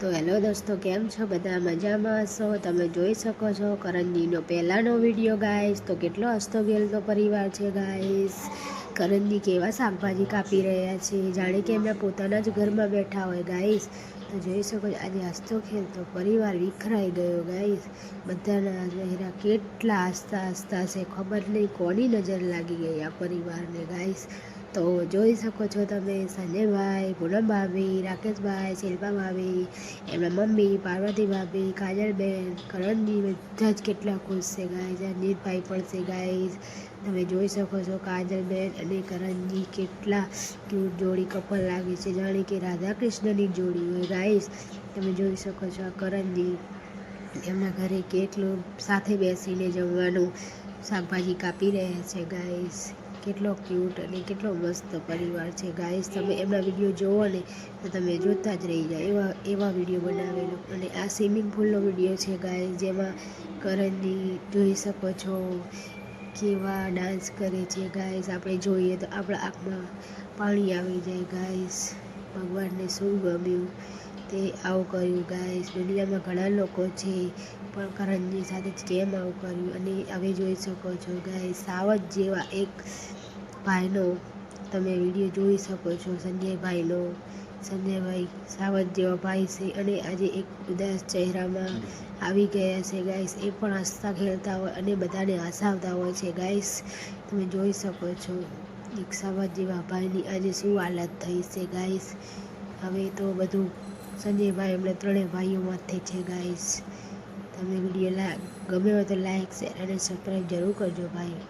તો હેલો દોસ્તો, કેમ છો? બધા મજામાં? હશો તમે જોઈ શકો છો કરણજીનો પહેલાંનો વીડિયો ગાઈસ તો કેટલો હસ્તોગેલનો પરિવાર છે ગાઈસ કરણજી કેવા શાકભાજી કાપી રહ્યા છે, જાણે કે એમના પોતાના જ ઘરમાં બેઠા હોય ગાઈસ તો જોઈ શકો છો, આજે હસતો ખેલતો પરિવાર વિખરાઈ ગયો ગાઈસ બધાના ચહેરા કેટલા હસતા હસતા છે, ખબર નહીં કોની નજર લાગી ગઈ આ પરિવારને ગાઈસ તો જોઈ શકો છો તમે સંજયભાઈ પૂનમ ભાભી રાકેશભાઈ શિલ્પા ભાભી એમના મમ્મી પાર્વતી ભાભી કાજલબેન, કરણજી બધા જ કેટલા ખુશ છે ગાય અનિતભાઈ પણ છે ગાઈસ તમે જોઈ શકો છો, કાજલબેન અને કરણજી કેટલા ક્યુટ જોડી કપલ લાગે છે. જાણે કે રાધા કૃષ્ણની જોડી હોય. ગાઈઝ તમે જોઈ શકો છો આ કરણજી એમના ઘરે કેટલું સાથે બેસીને જમવાનું શાકભાજી કાપી રહ્યા છે. ગાઈસ, કેટલો ક્યુટ અને કેટલો મસ્ત પરિવાર છે. ગાઈસ, તમે એમના વીડિયો જોવો ને તો તમે જોતા જ રહી જાય એવા એવા વીડિયો બનાવેલો. અને આ સ્વિમિંગ પુલનો વીડિયો છે, ગાઈસ, જેમાં કરણજી જોઈ શકો છો. કેવા ડાન્સ કરે છે ગાઈઝ આપણે જોઈએ તો આપણા આંખમાં પાણી આવી જાય ગાઈઝ ભગવાનને શું ગમ્યું? તે આવું કર્યું ગાઈઝ દુનિયામાં ઘણા લોકો છે, પણ કરણની સાથે જ કેમ આવું કર્યું? અને હવે જોઈ શકો છો ગાઈઝ સાવજ જેવા એક ભાઈનો તમે વીડિયો જોઈ શકો છો, સંજયભાઈનો. સંજયભાઈ સાવંત જેવા ભાઈ છે અને આજે એક ઉદાસ ચહેરામાં આવી ગયા છે. ગાઈસ એ પણ હસતા ખેલતા હોય અને બધાને હસાવતા હોય છે. ગાઈસ તમે જોઈ શકો છો, એક સાવંત જેવા ભાઈની આજે શું હાલત થઈ છે? ગાઈસ હવે તો બધું સંજયભાઈ એમણે ત્રણેય ભાઈઓ માથે છે. ગાઈસ તમે વીડિયો ગમે હોય તો લાઈક શેર અને સબસ્ક્રાઈબ જરૂર કરજો ભાઈ.